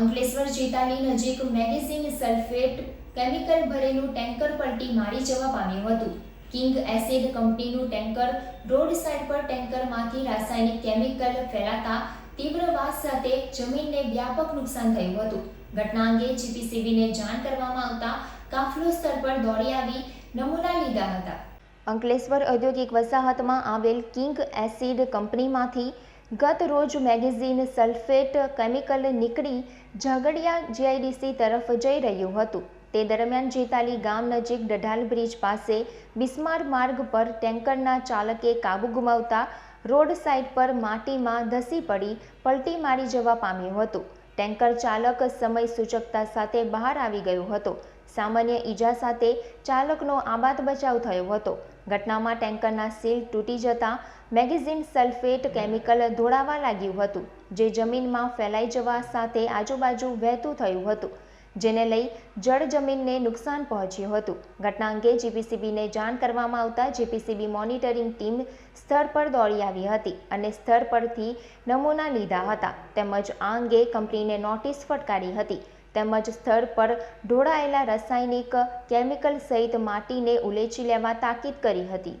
અંકલેશ્વર ચેતાની નજીક magazine sulphate chemical ભરેલું ટેન્કર પલટી મારી જવા પામ્યું હતું. કિંગ એસિડ કંપનીનું ટેન્કર રોડ સાઇડ પર ટેન્કરમાંથી રાસાયણિક કેમિકલ ફેલાતા તીવ્ર વાસ સાથે જમીનને વ્યાપક નુકસાન થયું હતું. ઘટના અંગે જીપીસીબીને જાણ કરવામાં આવતા કાફલો સ્થળ પર દોડી આવી નમૂના લીધા હતા. અંકલેશ્વર ઔદ્યોગિક વસાહતમાં આવેલ કિંગ એસિડ કંપનીમાંથી ગત રોજ મેગેઝિન સલ્ફેટ કેમિકલ નીકળી ઝઘડિયા જીઆઈડીસી તરફ જઈ રહ્યું હતું. તે દરમિયાન જેતાલી ગામ નજીક ડઢાલ બ્રિજ પાસે બિસ્માર માર્ગ પર ટેન્કરના ચાલકે કાબુ ગુમાવતા રોડ સાઇડ પર માટીમાં ધસી પડી, પલટી મારી જવા પામ્યું હતું. ટેન્કર ચાલક સમય સૂચકતા સાથે બહાર આવી ગયો હતો. સામાન્ય ઈજા સાથે ચાલકનો આબાદ બચાવ થયો હતો. ઘટનામાં ટેન્કરના સીલ તૂટી જતાં મેગેઝિન સલ્ફેટ કેમિકલ ધોળાવા લાગ્યું હતું, જે જમીનમાં ફેલાઈ જવા સાથે આજુબાજુ વહેતું થયું હતું. જેને લઈ જળ જમીનને નુકસાન પહોંચ્યું હતું. ઘટના અંગે જીપીસીબીને જાણ કરવામાં આવતા જીપીસીબી મોનિટરિંગ ટીમ સ્થળ પર દોડી આવી હતી અને સ્થળ પરથી નમૂના લીધા હતા. તેમજ આ અંગે કંપનીને નોટિસ ફટકારી હતી. તેમજ સ્થળ પર ઢોળાયેલા રાસાયણિક કેમિકલ સહિત માટીને ઉલેચી લેવા તાકીદ કરી હતી.